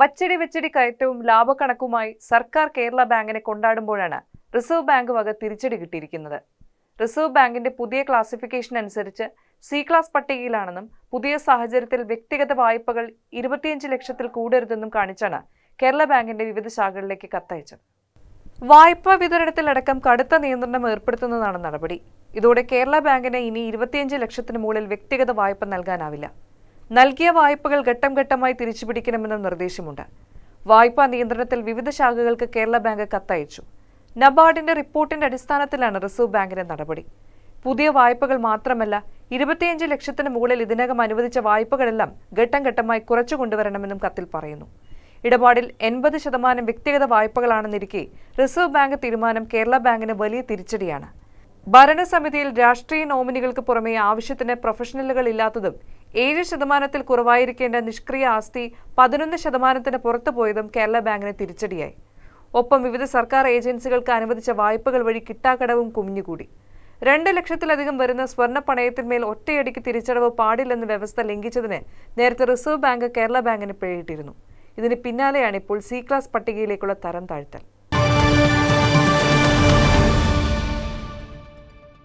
വച്ചടി വെച്ചടി കയറ്റവും ലാഭക്കണക്കുമായി സർക്കാർ കേരള ബാങ്കിനെ കൊണ്ടാടുമ്പോഴാണ് reserve bank വക തിരിച്ചടി കിട്ടിയിരിക്കുന്നത്. റിസർവ് ബാങ്കിന്റെ പുതിയ ക്ലാസിഫിക്കേഷൻ അനുസരിച്ച് സി ക്ലാസ് പട്ടികയിലാണെന്നും പുതിയ സാഹചര്യത്തിൽ വ്യക്തിഗത വായ്പകൾ ഇരുപത്തിയഞ്ച് ലക്ഷത്തിൽ കൂടരുതെന്നും കാണിച്ചാണ് കേരള ബാങ്കിന്റെ വിവിധ ശാഖകളിലേക്ക് കത്തയച്ചത്. വായ്പാ വിതരണത്തിലടക്കം കടുത്ത നിയന്ത്രണം ഏർപ്പെടുത്തുന്നതാണ് നടപടി. ഇതോടെ കേരള ബാങ്കിന് ഇനി ഇരുപത്തിയഞ്ച് ലക്ഷത്തിന് മുകളിൽ വ്യക്തിഗത വായ്പ നൽകാനാവില്ല. നൽകിയ വായ്പകൾ ഘട്ടം ഘട്ടമായി തിരിച്ചുപിടിക്കണമെന്നും നിർദ്ദേശമുണ്ട്. വായ്പാ നിയന്ത്രണത്തിൽ വിവിധ ശാഖകൾക്ക് കേരള ബാങ്ക് കത്തയച്ചു. നബാർഡിന്റെ റിപ്പോർട്ടിന്റെ അടിസ്ഥാനത്തിലാണ് റിസർവ് ബാങ്കിന്റെ നടപടി. പുതിയ വായ്പകൾ മാത്രമല്ല ഇരുപത്തിയഞ്ച് ലക്ഷത്തിന് മുകളിൽ ഇതിനകം അനുവദിച്ച വായ്പകളെല്ലാം ഘട്ടം ഘട്ടമായി കുറച്ചു കൊണ്ടുവരണമെന്നും കത്തിൽ പറയുന്നു. ഇടപാടിൽ എൺപത് ശതമാനം വ്യക്തിഗത വായ്പകളാണെന്നിരിക്കെ റിസർവ് ബാങ്ക് തീരുമാനം കേരള ബാങ്കിന് വലിയ തിരിച്ചടിയാണ്. ഭരണസമിതിയിൽ രാഷ്ട്രീയ നോമിനികൾക്ക് പുറമെ ആവശ്യത്തിന് പ്രൊഫഷണലുകൾ ഇല്ലാത്തതും ഏഴ് ശതമാനത്തിൽ കുറവായിരിക്കേണ്ട നിഷ്ക്രിയ ആസ്തി പതിനൊന്ന് ശതമാനത്തിന് പുറത്തു പോയതും കേരള ബാങ്കിന് തിരിച്ചടിയായി. ഒപ്പം വിവിധ സർക്കാർ ഏജൻസികൾക്ക് അനുവദിച്ച വായ്പകൾ വഴി കിട്ടാക്കടവും കുമിഞ്ഞുകൂടി. രണ്ട് ലക്ഷത്തിലധികം വരുന്ന സ്വർണ പണയത്തിന്മേൽ ഒറ്റയടിക്ക് തിരിച്ചടവ് പാടില്ലെന്ന വ്യവസ്ഥ ലംഘിച്ചതിന് നേരത്തെ റിസർവ് ബാങ്ക് കേരള ബാങ്കിന് പിഴയിട്ടിരുന്നു. ഇതിന് പിന്നാലെയാണ് ഇപ്പോൾ സി ക്ലാസ് പട്ടികയിലേക്കുള്ള തരം താഴ്ത്തൽ.